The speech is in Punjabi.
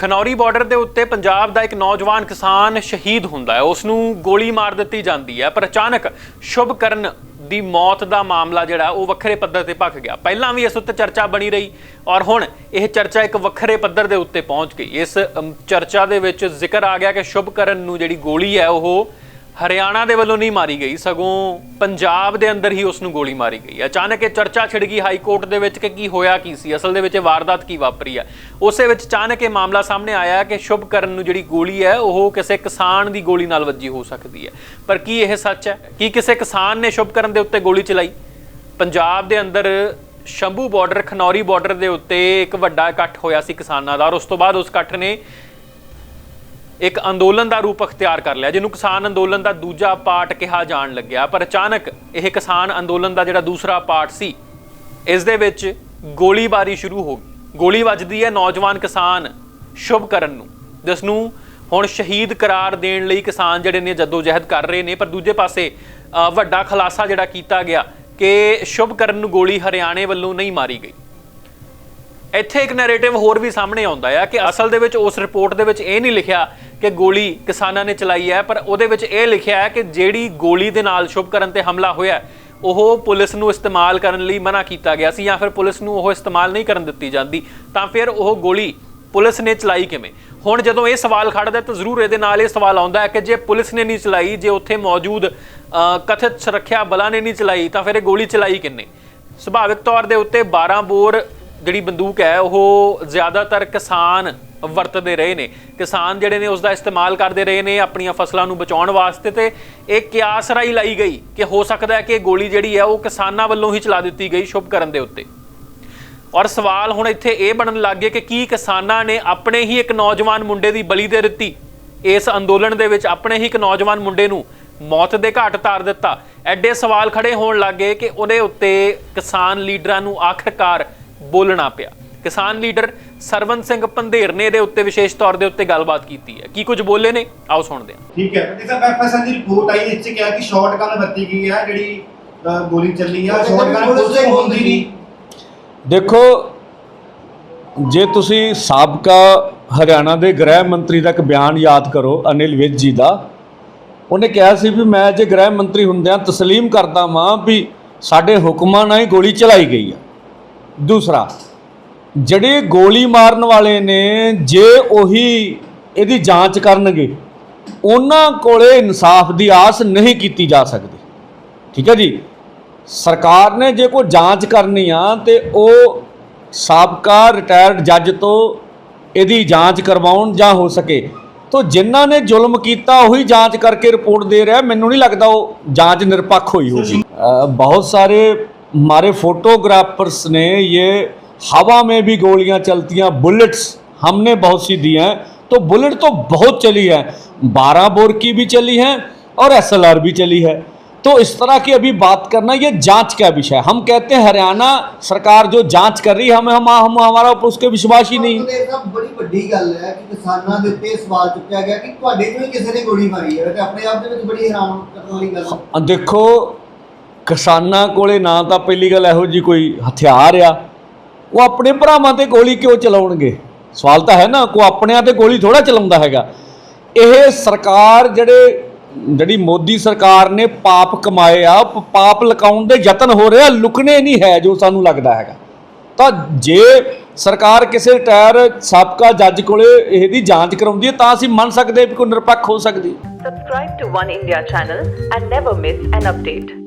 ਖਨੌਰੀ ਬਾਰਡਰ ਦੇ ਉੱਤੇ ਪੰਜਾਬ ਦਾ ਇੱਕ ਨੌਜਵਾਨ ਕਿਸਾਨ ਸ਼ਹੀਦ ਹੁੰਦਾ ਹੈ। ਉਸ ਨੂੰ ਗੋਲੀ ਮਾਰ ਦਿੱਤੀ ਜਾਂਦੀ ਹੈ, ਪਰ ਅਚਾਨਕ ਸ਼ੁਭਕਰਨ ਦੀ ਮੌਤ ਦਾ ਮਾਮਲਾ ਜਿਹੜਾ, ਉਹ ਵੱਖਰੇ ਪੱਧਰ ਤੇ ਭਖ ਗਿਆ। ਪਹਿਲਾਂ ਵੀ ਇਸ ਉੱਤੇ ਚਰਚਾ ਬਣੀ ਰਹੀ ਔਰ ਹੁਣ ਇਹ ਚਰਚਾ ਇੱਕ ਵੱਖਰੇ ਪੱਧਰ ਦੇ ਉੱਤੇ ਪਹੁੰਚ ਗਈ। ਇਸ ਚਰਚਾ ਦੇ ਵਿੱਚ ਜ਼ਿਕਰ ਆ ਗਿਆ ਕਿ ਸ਼ੁਭਕਰਨ ਨੂੰ ਜਿਹੜੀ ਗੋਲੀ ਹੈ, ਉਹ ਹਰਿਆਣਾ ਦੇ ਵੱਲੋਂ ਨਹੀਂ ਮਾਰੀ ਗਈ, ਸਗੋਂ ਪੰਜਾਬ ਦੇ ਅੰਦਰ ਹੀ ਉਸ ਨੂੰ ਗੋਲੀ ਮਾਰੀ ਗਈ ਅਚਾਨਕ ਇਹ ਚਰਚਾ ਛਿੜ ਗਈ ਹਾਈ ਕੋਰਟ ਦੇ ਵਿੱਚ ਕਿ ਕੀ ਹੋਇਆ ਕੀ ਸੀ, ਅਸਲ ਦੇ ਵਿੱਚ ਇਹ ਵਾਰਦਾਤ ਕੀ ਵਾਪਰੀ ਹੈ। ਉਸੇ ਵਿੱਚ ਅਚਾਨਕ ਇਹ ਮਾਮਲਾ ਸਾਹਮਣੇ ਆਇਆ ਕਿ ਸ਼ੁਭਕਰਨ ਨੂੰ ਜਿਹੜੀ ਗੋਲੀ ਹੈ, ਉਹ ਕਿਸੇ ਕਿਸਾਨ ਦੀ ਗੋਲੀ ਨਾਲ ਵੱਜੀ ਹੋ ਸਕਦੀ ਹੈ। ਪਰ ਕੀ ਇਹ ਸੱਚ ਹੈ? ਕੀ ਕਿਸੇ ਕਿਸਾਨ ਨੇ ਸ਼ੁਭਕਰਨ ਦੇ ਉੱਤੇ ਗੋਲੀ ਚਲਾਈ? ਪੰਜਾਬ ਦੇ ਅੰਦਰ ਸ਼ੰਭੂ ਬਾਰਡਰ ਖਨੌਰੀ ਬਾਰਡਰ ਦੇ ਉੱਤੇ ਇੱਕ ਵੱਡਾ ਇਕੱਠ ਹੋਇਆ ਸੀ ਕਿਸਾਨਾਂ ਦਾ ਔਰ ਉਸ ਤੋਂ ਬਾਅਦ ਉਸ ਇਕੱਠ ਨੇ ਇੱਕ ਅੰਦੋਲਨ ਦਾ ਰੂਪ ਅਖਤਿਆਰ ਕਰ ਲਿਆ, ਜਿਹਨੂੰ ਕਿਸਾਨ ਅੰਦੋਲਨ ਦਾ ਦੂਜਾ ਪਾਰਟ ਕਿਹਾ ਜਾਣ ਲੱਗਿਆ। ਪਰ ਅਚਾਨਕ ਇਹ ਕਿਸਾਨ ਅੰਦੋਲਨ ਦਾ ਜਿਹੜਾ ਦੂਸਰਾ ਪਾਰਟ ਸੀ, ਇਸ ਦੇ ਵਿੱਚ ਗੋਲੀਬਾਰੀ ਸ਼ੁਰੂ ਹੋ ਗਈ। ਗੋਲੀ ਵੱਜਦੀ ਹੈ ਨੌਜਵਾਨ ਕਿਸਾਨ ਸ਼ੁਭ ਕਰਨ ਨੂੰ। ਜਿਸ ਨੂੰ ਹੁਣ ਸ਼ਹੀਦ ਕਰਾਰ ਦੇਣ ਲਈ ਕਿਸਾਨ ਜਿਹੜੇ ਨੇ ਜਦੋਜਹਿਦ ਕਰ ਰਹੇ ਨੇ, ਪਰ ਦੂਜੇ ਪਾਸੇ ਵੱਡਾ ਖੁਲਾਸਾ ਜਿਹੜਾ ਕੀਤਾ ਗਿਆ ਕਿ ਸ਼ੁਭ ਕਰਨ ਨੂੰ ਗੋਲੀ ਹਰਿਆਣੇ ਵੱਲੋਂ ਨਹੀਂ ਮਾਰੀ ਗਈ। ਇੱਥੇ ਇੱਕ ਨੈਰੇਟਿਵ ਹੋਰ ਵੀ ਸਾਹਮਣੇ ਆਉਂਦਾ ਆ ਕਿ ਅਸਲ ਦੇ ਵਿੱਚ ਉਸ ਰਿਪੋਰਟ ਦੇ ਵਿੱਚ ਇਹ ਨਹੀਂ ਲਿਖਿਆ ਕਿ ਗੋਲੀ ਕਿਸਾਨਾਂ ਨੇ ਚਲਾਈ ਹੈ, ਪਰ ਉਹਦੇ ਵਿੱਚ ਇਹ ਲਿਖਿਆ ਹੈ ਕਿ ਜਿਹੜੀ ਗੋਲੀ ਦੇ ਨਾਲ ਸ਼ੁਭਕਰਨ ਤੇ ਹਮਲਾ ਹੋਇਆ, ਉਹ ਪੁਲਿਸ ਨੂੰ ਇਸਤੇਮਾਲ ਕਰਨ ਲਈ ਮਨਾ ਕੀਤਾ ਗਿਆ ਸੀ ਜਾਂ ਫਿਰ ਪੁਲਿਸ ਨੂੰ ਉਹ ਇਸਤੇਮਾਲ ਨਹੀਂ ਕਰਨ ਦਿੱਤੀ ਜਾਂਦੀ, ਤਾਂ ਫਿਰ ਉਹ ਗੋਲੀ ਪੁਲਿਸ ਨੇ ਚਲਾਈ ਕਿਵੇਂ? ਹੁਣ ਜਦੋਂ ਇਹ ਸਵਾਲ ਖੜਦਾ ਤਾਂ ਜ਼ਰੂਰ ਇਹਦੇ ਨਾਲ ਇਹ ਸਵਾਲ ਆਉਂਦਾ ਹੈ ਕਿ ਜੇ ਪੁਲਿਸ ਨੇ ਨਹੀਂ ਚਲਾਈ, ਜੇ ਉੱਥੇ ਮੌਜੂਦ ਕਥਿਤ ਸੁਰੱਖਿਆ ਬਲਾਂ ਨੇ ਨਹੀਂ ਚਲਾਈ, ਤਾਂ ਫਿਰ ਇਹ ਗੋਲੀ ਚਲਾਈ ਕਿੰਨੇ? ਸੁਭਾਵਿਕ ਤੌਰ ਦੇ ਉੱਤੇ 12 ਬੋਰ ਜਿਹੜੀ ਬੰਦੂਕ ਹੈ, ਉਹ ਜ਼ਿਆਦਾਤਰ ਕਿਸਾਨ ਵਰਤਦੇ ਰਹੇ ਨੇ। ਕਿਸਾਨ ਜਿਹੜੇ ਨੇ ਉਸ ਦਾ ਇਸਤੇਮਾਲ ਕਰਦੇ ਰਹੇ ਨੇ ਆਪਣੀਆਂ ਫਸਲਾਂ ਨੂੰ ਬਚਾਉਣ ਵਾਸਤੇ ਤੇ ਇਹ ਕਿਆਸ ਰਾਈ ਲਾਈ ਗਈ ਕਿ ਹੋ ਸਕਦਾ ਹੈ ਕਿ ਗੋਲੀ ਜਿਹੜੀ ਹੈ, ਉਹ ਕਿਸਾਨਾਂ ਵੱਲੋਂ ਹੀ ਚਲਾ ਦਿੱਤੀ ਗਈ ਸ਼ੁਭਕਰਨ ਦੇ ਉੱਤੇ। ਔਰ ਸਵਾਲ ਹੁਣ ਇੱਥੇ ਇਹ ਬਣਨ ਲੱਗ ਗਿਆ ਕਿ ਕੀ ਕਿਸਾਨਾਂ ਨੇ ਆਪਣੇ ਹੀ ਇੱਕ ਨੌਜਵਾਨ ਮੁੰਡੇ ਦੀ ਬਲੀ ਦੇ ਦਿੱਤੀ? ਇਸ ਅੰਦੋਲਨ ਦੇ ਵਿੱਚ ਆਪਣੇ ਹੀ ਇੱਕ ਨੌਜਵਾਨ ਮੁੰਡੇ ਨੂੰ ਮੌਤ ਦੇ ਘਾਟ ਉਤਾਰ ਦਿੱਤਾ। ਐਡੇ ਸਵਾਲ ਖੜੇ ਹੋਣ ਲੱਗੇ ਕਿ ਉਹਦੇ ਉੱਤੇ ਕਿਸਾਨ ਲੀਡਰਾਂ ਨੂੰ ਆਖਰਕਾਰ ਬੋਲਣਾ ਪਿਆ। ਕਿਸਾਨ ਲੀਡਰ ਸਰਵਨ ਸਿੰਘ ਪੰਧੇਰ ਨੇ ਇਹਦੇ ਉੱਤੇ ਵਿਸ਼ੇਸ਼ ਤੌਰ ਦੇ ਉੱਤੇ ਗੱਲਬਾਤ ਕੀਤੀ ਹੈ। ਕੀ ਕੁਝ ਬੋਲੇ ਨੇ? ਆਓ ਸੁਣਦੇ ਹਾਂ। ਠੀਕ ਹੈ। ਜਿਸ ਤਰ੍ਹਾਂ ਐਫਐਸਐਲ ਦੀ ਰਿਪੋਰਟ ਆਈ ਇਸ ਚ ਕਿਹਾ ਕਿ ਸ਼ਾਰਟਗਨ ਵਰਤੀ ਗਈ ਹੈ ਜਿਹੜੀ ਅ, ਗੋਲੀ ਚੱਲੀ ਆ। ਸ਼ਾਰਟਗਨ ਪੁਲਿਸ ਕੋਲ ਹੁੰਦੀ ਨਹੀਂ। ਦੇਖੋ ਜੇ ਤੁਸੀਂ ਸਾਬਕਾ ਹਰਿਆਣਾ ਦੇ ਗ੍ਰਹਿ ਮੰਤਰੀ ਦਾ ਇੱਕ ਬਿਆਨ ਯਾਦ ਕਰੋ ਅਨਿਲ ਵਿਜ ਜੀ ਦਾ ਉਹਨੇ ਕਿਹਾ ਸੀ ਵੀ ਮੈਂ ਜੇ ਗ੍ਰਹਿ ਮੰਤਰੀ ਹੁੰਦਿਆਂ ਤਸਲੀਮ ਕਰਦਾ ਵਾਂ ਵੀ ਸਾਡੇ ਹੁਕਮਾਂ ਨਾਲ ਹੀ ਗੋਲੀ ਚਲਾਈ ਗਈ ਆ। ਦੂਸਰਾ ਜਿਹੜੇ ਗੋਲੀ ਮਾਰਨ ਵਾਲੇ ਨੇ ਜੇ ਉਹੀ ਇਹਦੀ ਜਾਂਚ ਕਰਨਗੇ ਉਹਨਾਂ ਕੋਲੇ ਇਨਸਾਫ ਦੀ ਆਸ ਨਹੀਂ ਕੀਤੀ ਜਾ ਸਕਦੀ। ਠੀਕ ਹੈ ਜੀ? ਸਰਕਾਰ ਨੇ ਜੇ ਕੋਈ ਜਾਂਚ ਕਰਨੀ ਆ ਤੇ ਉਹ ਸਾਬਕਾ ਰਿਟਾਇਰਡ ਜੱਜ ਤੋਂ ਇਹਦੀ ਜਾਂਚ ਕਰਵਾਉਣ ਜਾਂ ਹੋ ਸਕੇ। ਤੋ ਜਿਨ੍ਹਾਂ ਨੇ ਜ਼ੁਲਮ ਕੀਤਾ ਉਹੀ ਜਾਂਚ ਕਰਕੇ ਰਿਪੋਰਟ ਦੇ ਰਿਹਾ। ਮੈਨੂੰ ਨਹੀਂ ਲੱਗਦਾ ਉਹ ਜਾਂਚ ਨਿਰਪੱਖ ਹੋਈ ਹੋਵੇ ਬਹੁਤ ਸਾਰੇ हमारे फोटोग्राफर्स ने ये हवा में भी गोलियां चलती हैं बुलेट्स हमने बहुत सी दी हैं तो बुलेट तो बहुत चली है बारह बोर की भी चली है और एसएलआर भी चली है तो इस तरह की अभी बात करना ये जांच का विषय है हम कहते हैं हरियाणा सरकार जो जांच कर रही है हमें हम, हम हमारा उस पर विश्वास ही नहीं ਇਹ ਸਭ ਬੜੀ ਵੱਡੀ ਗੱਲ ਹੈ ਕਿ ਕਿਸਾਨਾਂ ਦੇ ਉੱਤੇ ਇਹ ਸਵਾਲ ਚੁੱਕਿਆ ਗਿਆ ਕਿ ਤੁਹਾਡੇ ਤੋਂ ਹੀ ਕਿਸੇ ਨੇ ਗੋਲੀ ਮਾਰੀ ਹੈ ਤੇ ਆਪਣੇ ਆਪ ਦੇ ਵਿੱਚ ਬੜੀ ਹੈਰਾਨ ਕਰਨ ਵਾਲੀ ਗੱਲ ਹੈ ਅ, ਦੇਖੋ ਕਿਸਾਨਾਂ ਕੋਲੇ ਨਾ ਤਾਂ ਪਹਿਲੀ ਗੱਲ ਇਹੋ ਜੀ ਕੋਈ ਹਥਿਆਰ ਆ। ਉਹ ਆਪਣੇ ਭਰਾਵਾਂ ਤੇ ਗੋਲੀ ਕਿਉਂ ਚਲਾਉਣਗੇ? ਸਵਾਲ ਤਾਂ ਹੈ ਨਾ ਕੋ ਆਪਣਿਆਂ ਤੇ ਗੋਲੀ ਥੋੜਾ ਚਲਾਉਂਦਾ ਹੈਗਾ। ਇਹ ਸਰਕਾਰ ਜਿਹੜੇ, ਜਿਹੜੀ ਮੋਦੀ ਸਰਕਾਰ ਨੇ ਪਾਪ ਕਮਾਏ ਆ ਪਾਪ ਲਕਾਉਣ ਦੇ ਯਤਨ ਹੋ ਰਹੇ ਆ, ਲੁਕਣੇ ਨਹੀਂ ਹੈ ਜੋ ਸਾਨੂੰ ਲੱਗਦਾ ਹੈਗਾ। ਤਾਂ ਜੇ ਸਰਕਾਰ ਕਿਸੇ ਰਿਟਾਇਰ ਸਾਬਕਾ ਜੱਜ ਕੋਲੇ ਇਹਦੀ ਜਾਂਚ ਕਰਾਉਂਦੀ ਹੈ, ਤਾਂ ਅਸੀਂ ਮੰਨ ਸਕਦੇ ਹਾਂ ਵੀ ਕੋਈ ਨਿਰਪੱਖ ਹੋ ਸਕਦੀ ਹੈ। Subscribe to One India channel and never miss an.